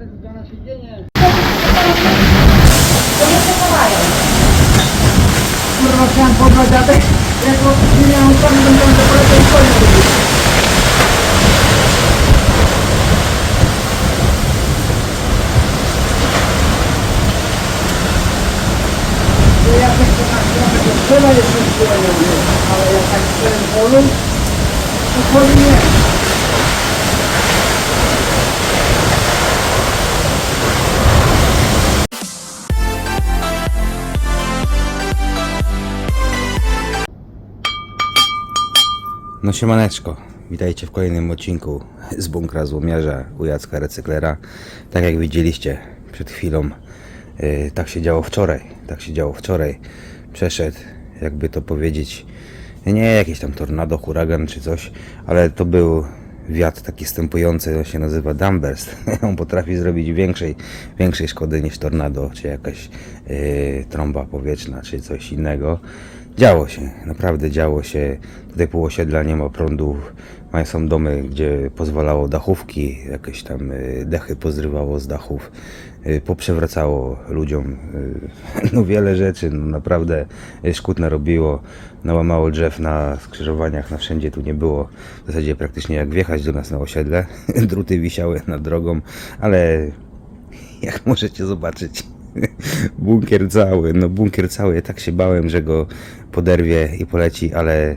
na. Kurwa, chciałem pobrać, a tak jako nie miałem planu, to miałem to polecę i koniec robić. To ja tak trzeba ale jak tak w tym polu, to polu nie. No siemaneczko, witajcie w kolejnym odcinku z bunkra złomiarza u Jacka Recyklera. Tak jak widzieliście przed chwilą, yy, tak się działo wczoraj, tak się działo wczoraj. Przeszedł, jakby to powiedzieć, nie jakiś tam tornado, huragan czy coś, ale to był wiatr taki stępujący, on się nazywa Dumburst. On potrafi zrobić większej, większej szkody niż tornado, czy jakaś yy, trąba powietrzna, czy coś innego. Działo się, naprawdę działo się. Tutaj pół osiedla nie ma prądu. Mają są domy, gdzie pozwalało dachówki, jakieś tam y, dechy pozrywało z dachów, y, poprzewracało ludziom y, no wiele rzeczy, no naprawdę szkód narobiło, nałamało drzew na skrzyżowaniach, na wszędzie tu nie było. W zasadzie praktycznie jak wjechać do nas na osiedle, druty wisiały nad drogą, ale jak możecie zobaczyć, bunkier cały, no bunkier cały, ja tak się bałem, że go poderwie i poleci, ale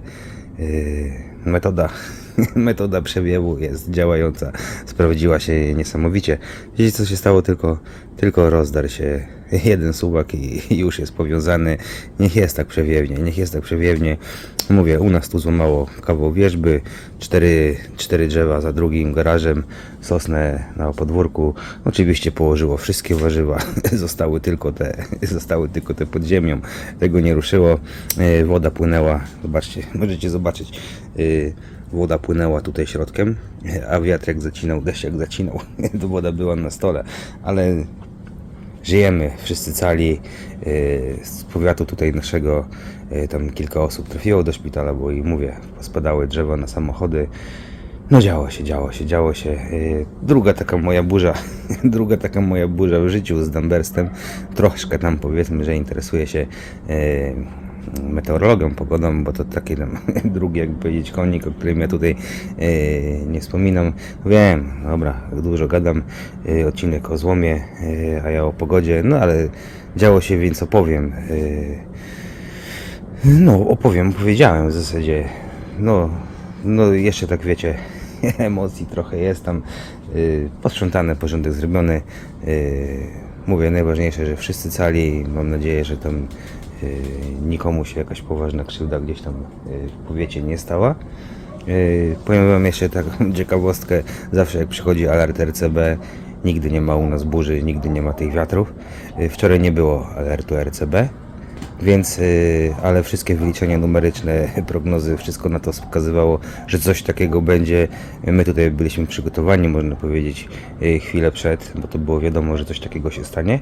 yy, metoda, metoda przewiewu jest działająca, sprawdziła się niesamowicie. Wiecie co się stało? Tylko, tylko rozdarł się jeden suwak i już jest powiązany. Niech jest tak przewiewnie, niech jest tak przewiewnie. Mówię, u nas tu złamało kawał wierzby, cztery, cztery drzewa za drugim garażem, sosnę na podwórku. Oczywiście położyło wszystkie warzywa, zostały tylko te, zostały tylko te pod ziemią. Tego nie ruszyło. E, Woda płynęła, zobaczcie, możecie zobaczyć. Woda płynęła tutaj środkiem, a wiatr jak zacinał, deszcz jak zacinał, to woda była na stole, ale żyjemy, wszyscy cali. Yy, Z powiatu tutaj naszego yy, tam kilka osób trafiło do szpitala, bo i mówię, spadały drzewa na samochody. No działo się, działo się, działo się. Yy, Druga taka moja burza, druga taka moja burza w życiu z Dumberstem. Troszkę tam powiedzmy, że interesuje się meteorologią, pogodą, bo to taki tam drugi, jakby powiedzieć, konik, o którym ja tutaj yy, nie wspominam. Wiem, dobra, dużo gadam, yy, odcinek o złomie, yy, a ja o pogodzie, no ale działo się, więc opowiem. Yy, no, opowiem, opowiedziałem w zasadzie. No, no jeszcze tak wiecie, emocji trochę jest tam. Yy, posprzątane, porządek zrobiony. Yy, mówię, najważniejsze, że wszyscy cali. Mam nadzieję, że tam nikomu się jakaś poważna krzywda gdzieś tam yy, w powiecie nie stała. Yy, powiem wam jeszcze taką ciekawostkę. Zawsze jak przychodzi alert RCB, nigdy nie ma u nas burzy, nigdy nie ma tych wiatrów. Wczoraj nie było alertu RCB. Więc, y, ale wszystkie wyliczenia numeryczne, prognozy, wszystko na to wskazywało, że coś takiego będzie. My tutaj byliśmy przygotowani, można powiedzieć, y, chwilę przed, bo to było wiadomo, że coś takiego się stanie.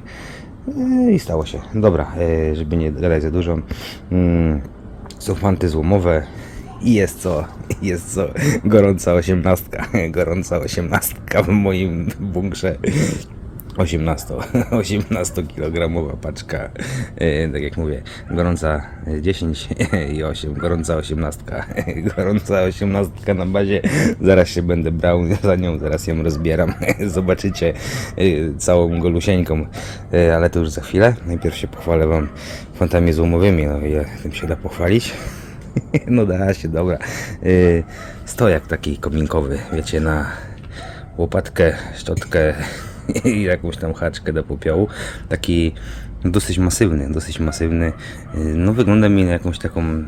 I stało się. Dobra, y, żeby nie gadać za dużo. mm, Są fanty złomowe. I jest co, jest co. Gorąca osiemnastka, gorąca osiemnastka w moim bunkrze. 18, 18 kilogramowa paczka, e, tak jak mówię, gorąca 10 i 8, gorąca 18, gorąca 18 na bazie, zaraz się będę brał za nią, zaraz ją rozbieram, zobaczycie e, całą golusieńką, E, ale to już za chwilę, najpierw się pochwalę wam fantami złomowymi, no ile tym się da pochwalić. No da się, dobra. Stojak taki kominkowy, wiecie, na łopatkę, szczotkę i jakąś tam haczkę do popiołu. Taki dosyć masywny, dosyć masywny. Yy, No wygląda mi na jakąś taką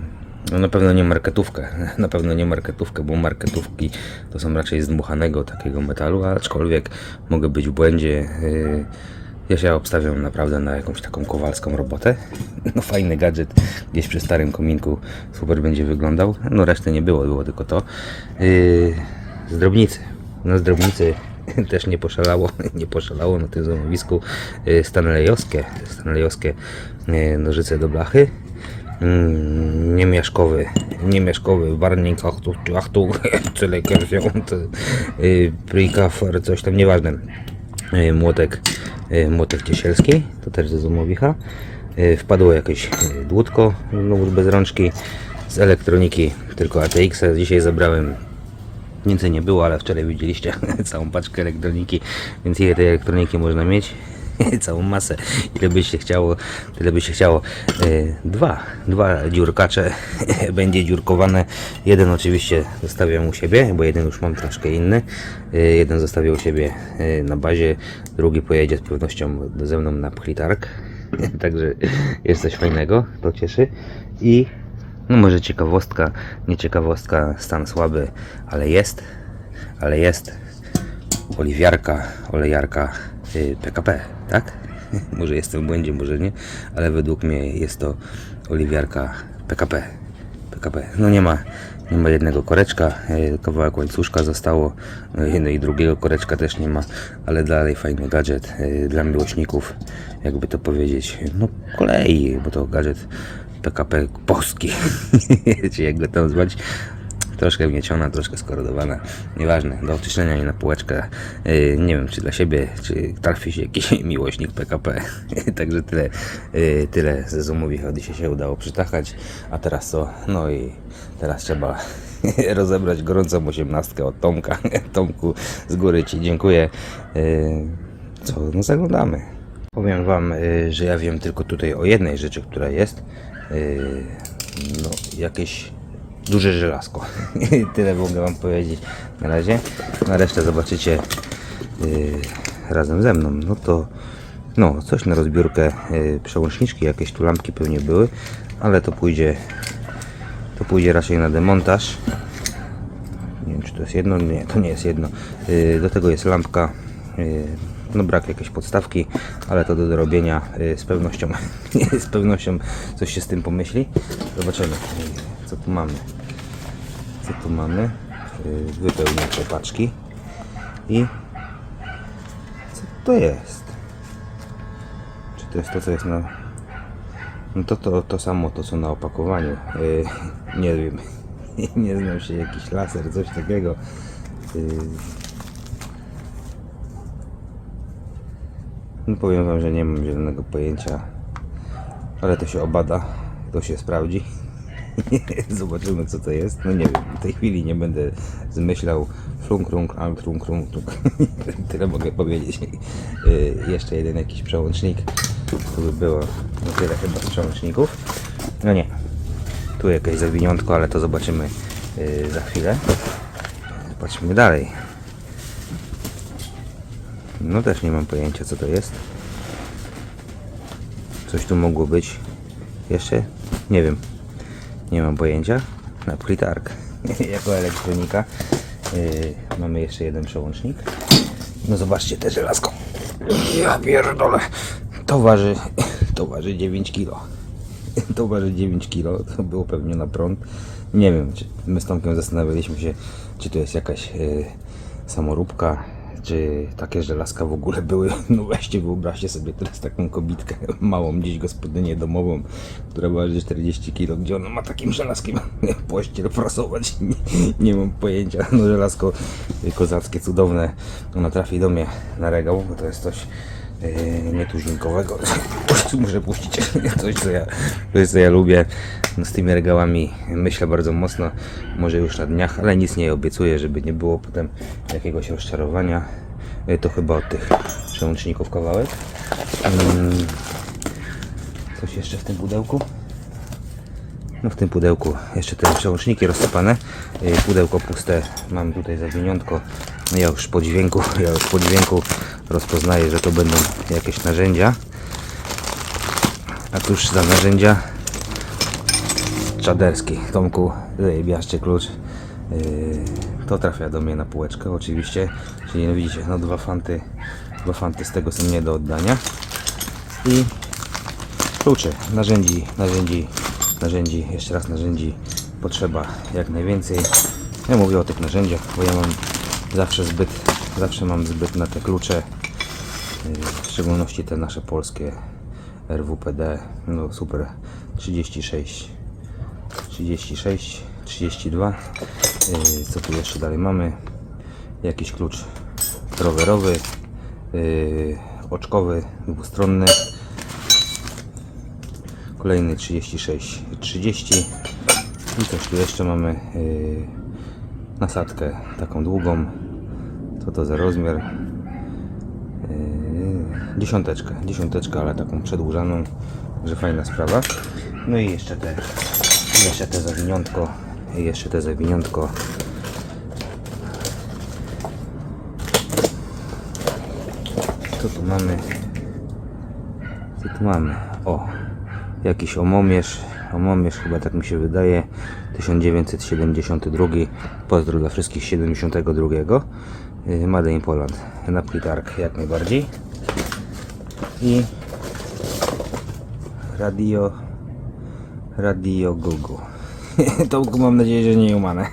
no na pewno nie marketówkę, na pewno nie marketówkę, bo marketówki to są raczej z dmuchanego takiego metalu, aczkolwiek mogę być w błędzie. Yy, ja się obstawiam naprawdę na jakąś taką kowalską robotę. No fajny gadżet gdzieś przy starym kominku super będzie wyglądał. No reszty nie było, było tylko to. Yy, z drobnicy. No z drobnicy też nie poszalało, nie poszalało na tym złomowisku. Yy, stanleyowskie, stanleyowskie yy, nożyce do blachy. Mm, niemieszkowy, niemieszkowy warning, achtu, achtu, tyle kersią, to yy, prikafer, coś tam, nieważne. młotek, młotek ciesielski, to też ze Zumowicha. Wpadło jakieś dłutko, znowu bez rączki. Z elektroniki tylko ATX -a. dzisiaj zabrałem Więcej nie było, ale wczoraj widzieliście całą paczkę elektroniki, więc ile tej elektroniki można mieć? Całą masę. Ile by się chciało, tyle by się chciało. E, Dwa, dwa dziurkacze będzie dziurkowane. Jeden oczywiście zostawiam u siebie, bo jeden już mam troszkę inny. E, Jeden zostawię u siebie e, na bazie, drugi pojedzie z pewnością ze mną na pchlitarg. Także jest coś fajnego, to cieszy. I no może ciekawostka, nie ciekawostka, stan słaby, ale jest, ale jest oliwiarka, olejarka y, PKP, tak? może jestem w błędzie, może nie, ale według mnie jest to oliwiarka PKP. PKP. No nie ma, nie ma jednego koreczka, y, kawałek łańcuszka zostało, y, no i drugiego koreczka też nie ma, ale dalej fajny gadżet y, dla miłośników, jakby to powiedzieć, no kolei, bo to gadżet PKP polski, czy jak go tam zwać. Troszkę wnieciona, troszkę skorodowana. Nieważne, do oczyszczenia nie na półeczkę. Yy, nie wiem, czy dla siebie, czy trafi się jakiś miłośnik PKP. Także tyle, yy, tyle ze Zoomowi dzisiaj się udało przytachać. A teraz co? No i teraz trzeba rozebrać gorącą osiemnastkę od Tomka. Tomku, z góry Ci dziękuję. Yy, co? No zaglądamy. Powiem Wam, y, że ja wiem tylko tutaj o jednej rzeczy, która jest. Y, No, jakieś duże żelazko. Tyle mogę Wam powiedzieć na razie. Na resztę zobaczycie y, razem ze mną. No to no, coś na rozbiórkę. y, Przełączniczki, jakieś tu lampki pewnie były, ale to pójdzie to pójdzie raczej na demontaż. Nie wiem, czy to jest jedno. Nie, to nie jest jedno. Yy, Do tego jest lampka. No brak jakiejś podstawki, ale to do dorobienia yy, z pewnością. z pewnością coś się z tym pomyśli. Zobaczymy, yy, co tu mamy. Co tu mamy? Yy, Wypełniacze paczki. I co to jest? Czy to jest to, co jest na no to, to to samo, to co na opakowaniu. Nie wiem. nie znam się, jakiś laser, coś takiego. No powiem wam, że nie mam zielonego pojęcia. Ale to się obada, to się sprawdzi. Zobaczymy co to jest. No nie wiem, w tej chwili nie będę zmyślał flunk, runk, alt, runk, runk. Tyle mogę powiedzieć. Yy, jeszcze jeden jakiś przełącznik. Tu by było no tyle chyba z przełączników. No nie. Tu jakieś zawiniątko, ale to zobaczymy yy, za chwilę. Patrzmy dalej. No też nie mam pojęcia co to jest. Coś tu mogło być jeszcze? Nie wiem. Nie mam pojęcia. Na plitark. jako elektronika. Yy, mamy jeszcze jeden przełącznik. No zobaczcie te żelazko. Ja pierdolę. To waży, to waży 9 kg. To waży 9 kg. To było pewnie na prąd. Nie wiem, my z Tomkiem zastanawialiśmy się, czy to jest jakaś yy, samoróbka, czy takie żelazka w ogóle były. No weźcie, wyobraźcie sobie teraz taką kobitkę małą, gdzieś gospodynię domową, która waży 40 kg, gdzie ona ma takim żelazkiem pościel prasować. Nie, nie mam pojęcia. No żelazko kozackie, cudowne. Ona trafi do mnie na regał, bo to jest coś yy, nietuzinkowego. Muszę puścić coś, co ja, coś, co ja lubię. No, z tymi regałami myślę bardzo mocno, może już na dniach, ale nic nie obiecuję, żeby nie było potem jakiegoś rozczarowania. Yy, To chyba od tych przełączników kawałek. Coś jeszcze w tym pudełku? No w tym pudełku jeszcze te przełączniki rozsypane. Yy, Pudełko puste, mam tutaj zawiniątko. No ja już po dźwięku, ja już po dźwięku rozpoznaję, że to będą jakieś narzędzia. A tuż za narzędzia czaderski. Tomku, bierzcie klucz. Yy, to trafia do mnie na półeczkę oczywiście. Czyli no widzicie, no dwa fanty, dwa fanty z tego są nie do oddania. I klucze, narzędzi, narzędzi, narzędzi, jeszcze raz narzędzi potrzeba jak najwięcej. Ja mówię o tych narzędziach, bo ja mam zawsze zbyt, zawsze mam zbyt na te klucze, yy, w szczególności te nasze polskie RWPD, no super 36 36 32 yy, co tu jeszcze dalej mamy jakiś klucz rowerowy yy, oczkowy, dwustronny. Kolejny 36, 30. I coś tu jeszcze mamy. Yy, nasadkę taką długą. Co to za rozmiar? Yy, dziesiąteczkę, dziesiąteczkę, ale taką przedłużaną, że fajna sprawa. No i jeszcze te, jeszcze te zawiniątko, jeszcze te zawiniątko. Co tu mamy? Co tu mamy? O, jakiś omomierz, omomierz chyba tak mi się wydaje, 1972. Pozdro dla wszystkich 72. Yy, Made in Poland. Na plitark jak najbardziej. I radio radio Google. To mam nadzieję, że nie umane.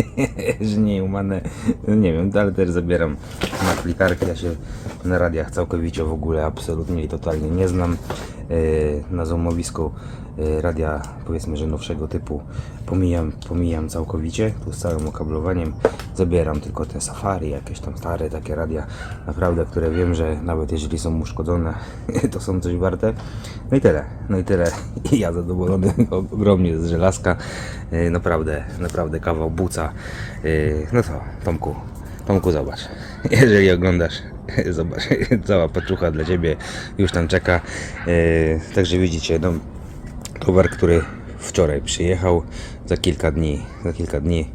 że nie umane. No nie wiem, ale też zabieram na plitarkę. Ja się na radiach całkowicie w ogóle absolutnie i totalnie nie znam. Yy, Na zoomowisku yy, radia powiedzmy, że nowszego typu pomijam, pomijam całkowicie. Tu z całym okablowaniem zabieram tylko te safari, jakieś tam stare takie radia, naprawdę, które wiem, że nawet jeżeli są uszkodzone, to są coś warte. No i tyle, no i tyle. I ja zadowolony ogromnie z żelazka. Yy, Naprawdę, naprawdę kawał buca. No to, Tomku, Tomku zobacz. Jeżeli oglądasz, zobacz, cała paczucha dla Ciebie już tam czeka. Yy, Także widzicie, no, towar, który wczoraj przyjechał, za kilka dni, za kilka dni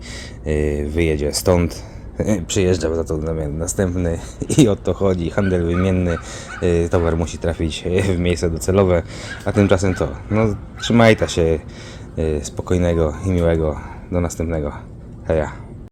yy, wyjedzie stąd. Przyjeżdża za to następny i o to chodzi, handel wymienny, yy, towar musi trafić w miejsce docelowe, a tymczasem to, no trzymaj się spokojnego i miłego, do następnego, heja.